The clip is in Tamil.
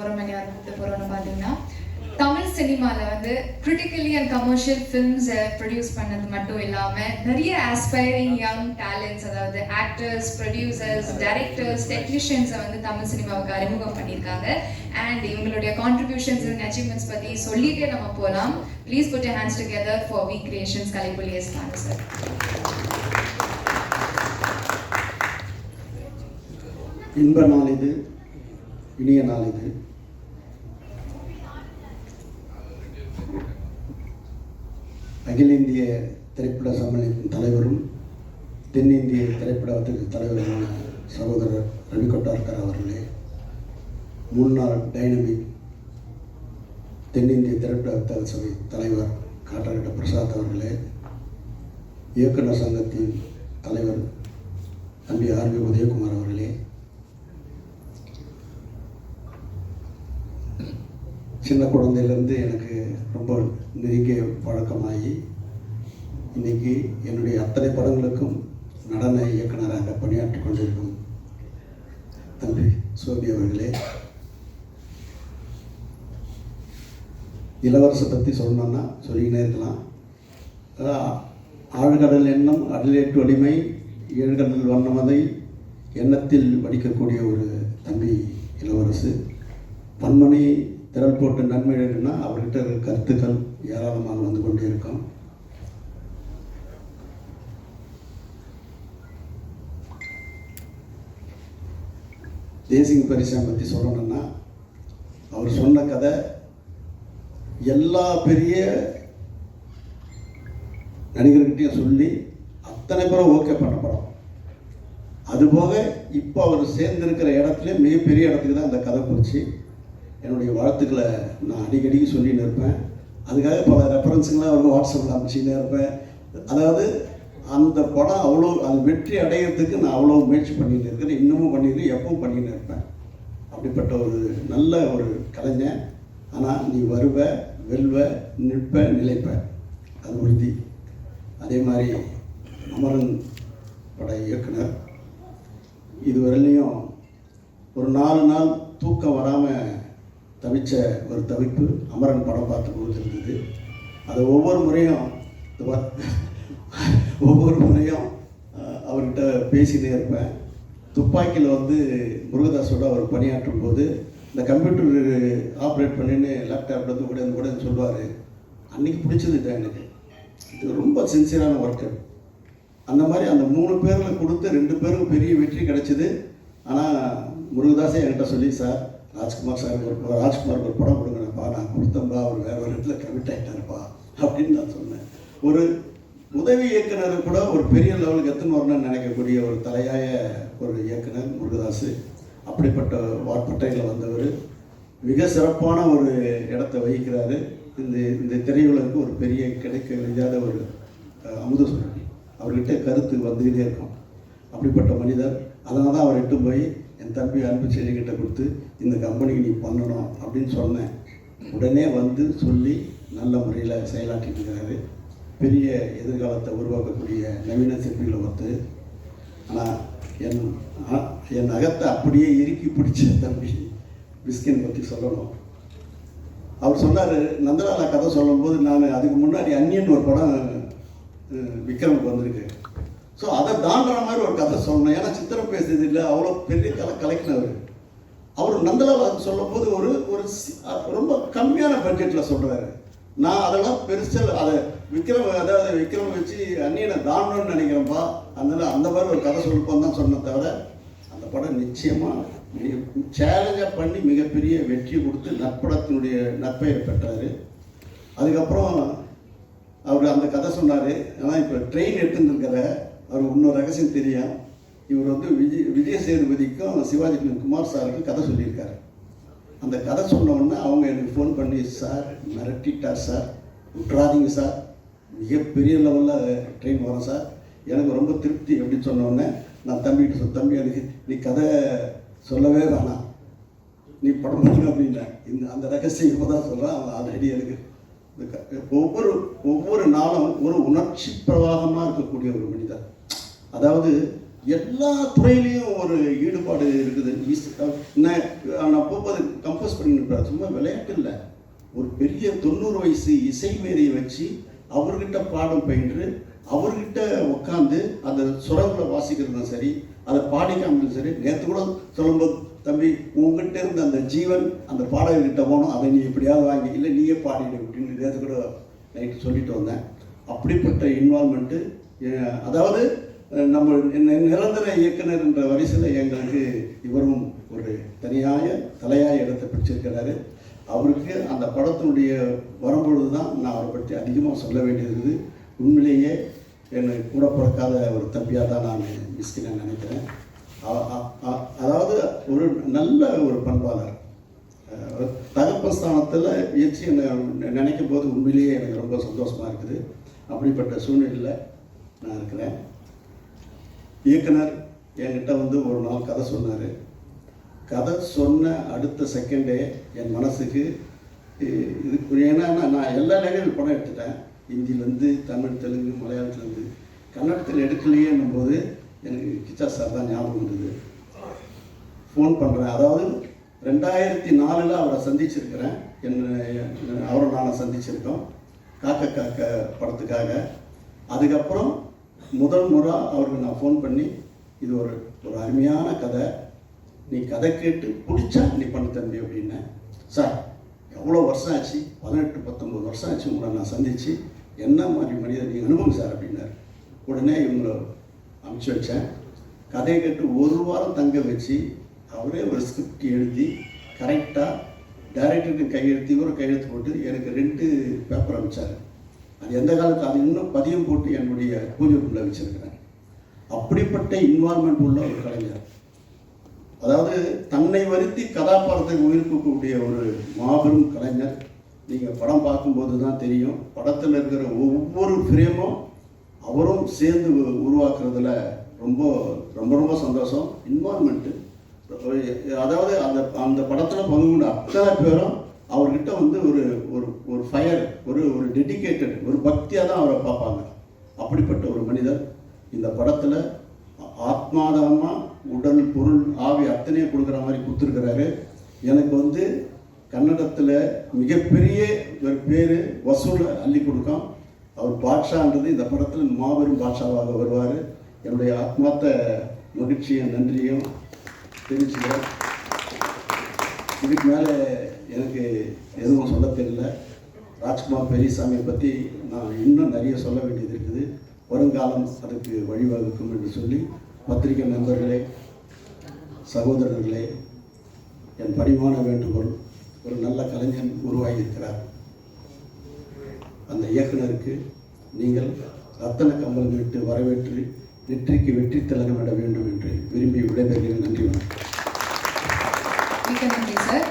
போகிறோம் யார் கூப்பிட்டு போகிறோம்னு பார்த்தீங்கன்னா தமிழ் சினிமாவில் வந்து கிரிட்டிக்கலி அண்ட் கமர்ஷியல் ஃபிலிம்ஸை ப்ரொடியூஸ் பண்ணது மட்டும் இல்லாமல் நிறைய ஆஸ்பைரிங் யங் டேலண்ட்ஸ் அதாவது ஆக்டர்ஸ் ப்ரொடியூசர்ஸ் டைரக்டர்ஸ் டெக்னீஷியன்ஸை வந்து தமிழ் சினிமாவுக்கு அறிமுகம் பண்ணியிருக்காங்க. அண்ட் இவங்களுடைய கான்ட்ரிபியூஷன்ஸ் அண்ட் அச்சீவ்மெண்ட்ஸ் பற்றி சொல்லிட்டே நம்ம போகலாம் please put hands together for V creations Kalaipuli S sir இன்ப நாள் இது இனிய நாள் இது அகில இந்திய திரைப்பட சம்மேளனத்தின் தலைவரும் தென்னிந்திய திரைப்படத்திற்கு தலைவருமான சகோதரர் ரவி கொட்டார்கர் அவர்களே முன்னாள் டைனமிக் தென்னிந்திய திரைப்பட சபை தலைவர் காட்டரட்ட பிரசாத் அவர்களே இயக்குனர் சங்கத்தின் தலைவர் தம்பி ஆர்வி உதயகுமார் அவர்களே சின்ன குழந்தையிலேருந்து எனக்கு ரொம்ப நெருங்கிய பழக்கமாகி இன்னைக்கு என்னுடைய அத்தனை படங்களுக்கும் நடன இயக்குனராக பணியாற்றி கொண்டிருக்கும் தம்பி சோபி அவர்களே. இளவரசை பற்றி சொல்லணும்னா சொல்லிக்கினே இருக்கலாம். ஆழ்கடல் எண்ணம் அடலேட்டு வலிமை ஏழ்கடல் வண்ணமதை எண்ணத்தில் வடிக்கக்கூடிய ஒரு தம்பி இளவரசு. பன்மணி திறன் போட்டு நன்மை எழுதுனா அவர்கிட்ட கருத்துக்கள் ஏராளமாக வந்து கொண்டே இருக்கும். தேசிங் பரிசை பற்றி சொல்லணும்னா அவர் சொன்ன கதை எல்லா பெரிய நடிகர்கிட்டையும் சொல்லி அத்தனை பேரும் ஓகே பண்ண படம். அதுபோக இப்போ அவர் சேர்ந்திருக்கிற இடத்துல மிகப்பெரிய இடத்துக்கு தான் அந்த கதை குறித்து என்னுடைய வாழ்த்துக்களை நான் அடிக்கடிக்கு சொல்லின்னு இருப்பேன். அதுக்காக பல ரெஃபரன்ஸுங்களாம் அவங்க வாட்ஸ்அப்பில் அனுப்பிச்சின்னு இருப்பேன். அதாவது அந்த படம் அவ்வளோ அது வெற்றி அடையிறதுக்கு நான் அவ்வளோ முயற்சி பண்ணிட்டு இருக்கிறேன் இன்னமும் பண்ணிட்டு எப்பவும் பண்ணிட்டு இருப்பேன். அப்படிப்பட்ட ஒரு நல்ல ஒரு கலைஞன். ஆனால் நீ வருவ வெல்வ நிற்ப நிலைப்ப. அது உறுதி. அதே மாதிரி அமரன் பட இயக்குனர். இதுவரையிலையும் ஒரு நாலு நாள் தூக்கம் வராமல் தவிச்ச ஒரு தவிப்பு அமரன் படம் பார்த்த போது இருந்தது அதை ஒவ்வொரு முறையும் இந்த ஒவ்வொரு முறையும் அவர்கிட்ட பேசினே இருப்பேன். துப்பாக்கியில் வந்து முருகதாஸோட அவர் பணியாற்றும் போது இந்த கம்ப்யூட்டர் ஆப்ரேட் பண்ணின்னு லேப்டாப் வந்து கூட கூட சொல்லுவார். அன்றைக்கி பிடிச்சது தான் எனக்கு. இது ரொம்ப சின்சியரான ஒர்க்கு அந்த மாதிரி அந்த மூணு பேரில் கொடுத்து ரெண்டு பேரும் பெரிய வெற்றி கிடைச்சிது. ஆனால் முருகதாஸே என்கிட்ட சொல்லி சார் ராஜ்குமார் சார் ஒரு ராஜ்குமார் ஒரு படம் கொடுங்கண்ணப்பா நான் கொடுத்தேன்பா அவர் வேற ஒரு இடத்துல கமிட் ஆகிட்டாருப்பா அப்படின்னு நான் சொன்னேன். ஒரு உதவி இயக்குனர் கூட ஒரு பெரிய லெவலுக்கு எத்தனை வரணும்னு நினைக்கக்கூடிய ஒரு தலையாய ஒரு இயக்குனர் முருகதாஸ் அப்படிப்பட்ட வாட்பட்டையில் வந்தவர் மிக சிறப்பான ஒரு இடத்தை வகிக்கிறாரு. இந்த இந்த திரையுலகுக்கு ஒரு பெரிய கிடைக்க முடியாத ஒரு அமுத சுரபி அவர்கிட்ட கருத்து வந்துக்கிட்டே இருக்கும். அப்படிப்பட்ட மனிதர். அதனால தான் அவர் எட்டு போய் என் தம்பி அன்பு செடிக்கிட்ட கொடுத்து இந்த கம்பெனிக்கு நீ பண்ணணும் அப்படின்னு சொன்னேன். உடனே வந்து சொல்லி நல்ல முறையில் செயலாற்றிட்டு இருக்கிறாரு பெரிய எதிர்காலத்தை உருவாக்கக்கூடிய நவீன சிற்பிகளை ஒருத்தர் ஆனால் என் என் அகத்தை அப்படியே இறுக்கி பிடிச்ச தம்பி பிஸ்கின் பற்றி சொல்லணும். அவர் சொன்னார் நந்தலாலா கதை சொல்லும்போது நான் அதுக்கு முன்னாடி அந்நியன் ஒரு படம் விக்ரமுக்கு வந்திருக்கு. ஸோ அதை தாண்டுற மாதிரி ஒரு கதை சொல்லணும். ஏன்னா சித்திரம் பேசுறது இல்லை. அவ்வளோ பெரிய கலை கலைக்கினவர். அவர் நந்தலாலா சொல்லும்போது ஒரு ஒரு ரொம்ப கம்மியான பட்ஜெட்டில் சொல்கிறாரு நான் அதெல்லாம் பெருசாக அதை விக்ரம் அதாவது விக்ரம் வச்சு அண்ணியனை தாண்டணும்னு நினைக்கிறேன்ப்பா அதனால் அந்த மாதிரி ஒரு கதை சொல்லிப்போம் தான் சொன்ன தவிர அந்த படம் நிச்சயமாக சேலஞ்சாக பண்ணி மிகப்பெரிய வெற்றி கொடுத்து நற்படத்தினுடைய நற்பெயர் பெற்றார் அதுக்கப்புறம் அவர் அந்த கதை சொன்னார். ஆனால் இப்போ ட்ரெயின் எடுத்துன்னு இருக்கிற அவர் இன்னொரு ரகசியம் தெரியும் இவர் வந்து விஜய் விஜய சேதுபதிக்கும் சிவாஜி குமார் சாருக்கும் கதை சொல்லியிருக்காரு. அந்த கதை சொன்ன அவங்க எனக்கு ஃபோன் பண்ணி சார் மிரட்டிட்டார் சார். விட்றாதீங்க சார். மிகப்பெரிய லெவலில் ட்ரெயின் வரும் சார். எனக்கு ரொம்ப திருப்தி அப்படின்னு சொன்னோடனே நான் தம்பிகிட்ட சொல் தம்பி எனக்கு நீ கதை சொல்லவே வேணாம். நீ படம் பண்ணு அப்படின்னேன். இந்த அந்த ரகசியம் இப்போ தான் சொல்கிறேன் அவன் ஆல்ரெடி எனக்கு இந்த ஒவ்வொரு ஒவ்வொரு நாளும் ஒரு உணர்ச்சி பிரவாகமாக இருக்கக்கூடிய ஒரு மனிதர். அதாவது எல்லா துறையிலையும் ஒரு ஈடுபாடு இருக்குது. நான் நான் போகும்போது கம்போஸ் பண்ணிருப்பேன். சும்மா விளையாட்டு இல்லை. ஒரு பெரிய தொண்ணூறு வயசு இசை மேதையை வச்சு அவர்கிட்ட பாடம் பயின்று அவர்கிட்ட உட்காந்து அந்த சுரங்களை வாசிக்கிறதும் சரி அதை பாடிக்காமலும் சரி நேற்று கூட சொல்லும்போது தம்பி உங்ககிட்ட இருந்த அந்த ஜீவன் அந்த பாடகர்கிட்ட போனோம். அதை நீ எப்படியாவது வாங்கி இல்லை நீயே பாடிடு அப்படின்னு நேற்று கூட நைட்டு சொல்லிட்டு வந்தேன். அப்படிப்பட்ட இன்வால்மெண்ட்டு அதாவது நம்ம நிரந்தர இயக்குனர் என்ற வரிசையில் எங்களுக்கு இவரும் ஒரு தனியாய தலையாய இடத்தை பிடிச்சிருக்கிறாரு. அவருக்கு அந்த படத்தினுடைய வரும்பொழுது தான் நான் அவரை பற்றி அதிகமாக சொல்ல வேண்டியது உண்மையிலேயே என்னை கூட பிறக்காத ஒரு தம்பியாக தான் நான் மிஸ்கின நினைக்கிறேன். அதாவது ஒரு நல்ல ஒரு பண்பாளர். அஹ், தகப்பன் ஸ்தானத்தில் என்னை நினைக்கும் போது உண்மையிலேயே எனக்கு ரொம்ப சந்தோஷமாக இருக்குது. அப்படிப்பட்ட சூழ்நிலையில் நான் இருக்கிறேன். இயக்குனர் என்கிட்ட வந்து ஒரு நாள் கதை சொன்னார். கதை சொன்ன அடுத்த செகண்டே என் மனசுக்கு இ- இது ஏன்னா நான் நான் எல்லா லேங்குவேஜ் படம் எடுத்துட்டேன். ஹிந்திலேருந்து தமிழ் தெலுங்கு மலையாளத்துலேருந்து. கன்னடத்தில் எடுக்கலையேன்னும் போது எனக்கு கிச்சா சார் தான் ஞாபகம் இருந்தது ஃபோன் பண்ணுறேன் அதாவது ரெண்டாயிரத்தி நாலில் அவரை சந்திச்சிருக்கிறேன். என்ன அவரை நானும் சந்திச்சிருக்கோம். காக்க காக்க படத்துக்காக. அதுக்கப்புறம் முதல் முறை அவருக்கு நான் ஃபோன் பண்ணி இது ஒரு ஒரு அருமையான கதை. நீ கதை கேட்டு பிடிச்சா நீ பண்ண தம்பி அப்படின்னேன் சார் எவ்வளோ வருஷம் ஆச்சு? பதினெட்டு பத்தொம்பது வருஷம் ஆச்சு உங்களை நான் சந்தித்து என்ன மாதிரி மனிதர் நீ அனுபவம் சார் அப்படின்னார். உடனே இவங்களை அனுப்பிச்சி வச்சேன். கதையை கேட்டு ஒரு வாரம் தங்க வச்சு அவரே ஒரு ஸ்கிரிப்ட் எழுதி கரெக்டாக டைரக்டருக்கு கையெழுத்து இவரும் கையெழுத்து போட்டு எனக்கு ரெண்டு பேப்பர் அனுப்பிச்சாரு. அது எந்த காலத்து அது இன்னும் பதியம் போட்டு என்னுடைய பூஜைக்குள்ளே வச்சிருக்கிறேன். அப்படிப்பட்ட இன்வால்மெண்ட் உள்ள ஒரு கலைஞர். அதாவது தன்னை வருத்தி கதாபாத்திரத்தை கூக்கக்கூடிய ஒரு மாபெரும் கலைஞர். நீங்கள் படம் பார்க்கும்போது தான் தெரியும். படத்தில் இருக்கிற ஒவ்வொரு ஃப்ரேமும் அவரும் சேர்ந்து உருவாக்குறதுல ரொம்ப ரொம்ப ரொம்ப சந்தோஷம். இன்வால்மெண்ட்டு அதாவது அந்த அந்த படத்தில் பங்கு கொண்ட அத்தனை பேரும் அவர்கிட்ட வந்து ஒரு ஒரு ஒரு ஃபயர் ஒரு ஒரு டெடிகேட்டட் ஒரு பக்தியாக தான் அவரை பார்ப்பாங்க. அப்படிப்பட்ட ஒரு மனிதர் இந்த படத்தில் ஆத்மாதமாக உடல் பொருள் ஆவி அத்தனையும் கொடுக்குற மாதிரி கொடுத்துருக்கிறாரு. எனக்கு வந்து கன்னடத்தில் மிகப்பெரிய ஒரு பேர் வசூலை அள்ளி கொடுக்கும் அவர் பாட்ஷான்றது இந்த படத்தில் மாபெரும் பாட்ஷாவாக வருவார். என்னுடைய ஆத்மார்த்த மகிழ்ச்சியும் நன்றியும் தெரிவிச்சுக்கிறேன். இதுக்கு மேலே எனக்கு எதுவும் சொல்ல தெரியல. ராஜ்குமார் பெரியசாமியை பற்றி நான் இன்னும் நிறைய சொல்ல வேண்டியது இருக்குது. வருங்காலம் அதுக்கு வழிவகுக்கும் என்று சொல்லி பத்திரிகை நண்பர்களே சகோதரர்களே என் பணிவான வேண்டுகோள் ஒரு நல்ல கலைஞன் உருவாகியிருக்கிறார். அந்த இயக்குனருக்கு நீங்கள் ரத்தன கம்பல் விட்டு வரவேற்று வெற்றிக்கு வெற்றி திலகமிட வேண்டும் என்று விரும்பி விடைபெறுகிறேன். நன்றி வணக்கம். மிக்க நன்றி சார்.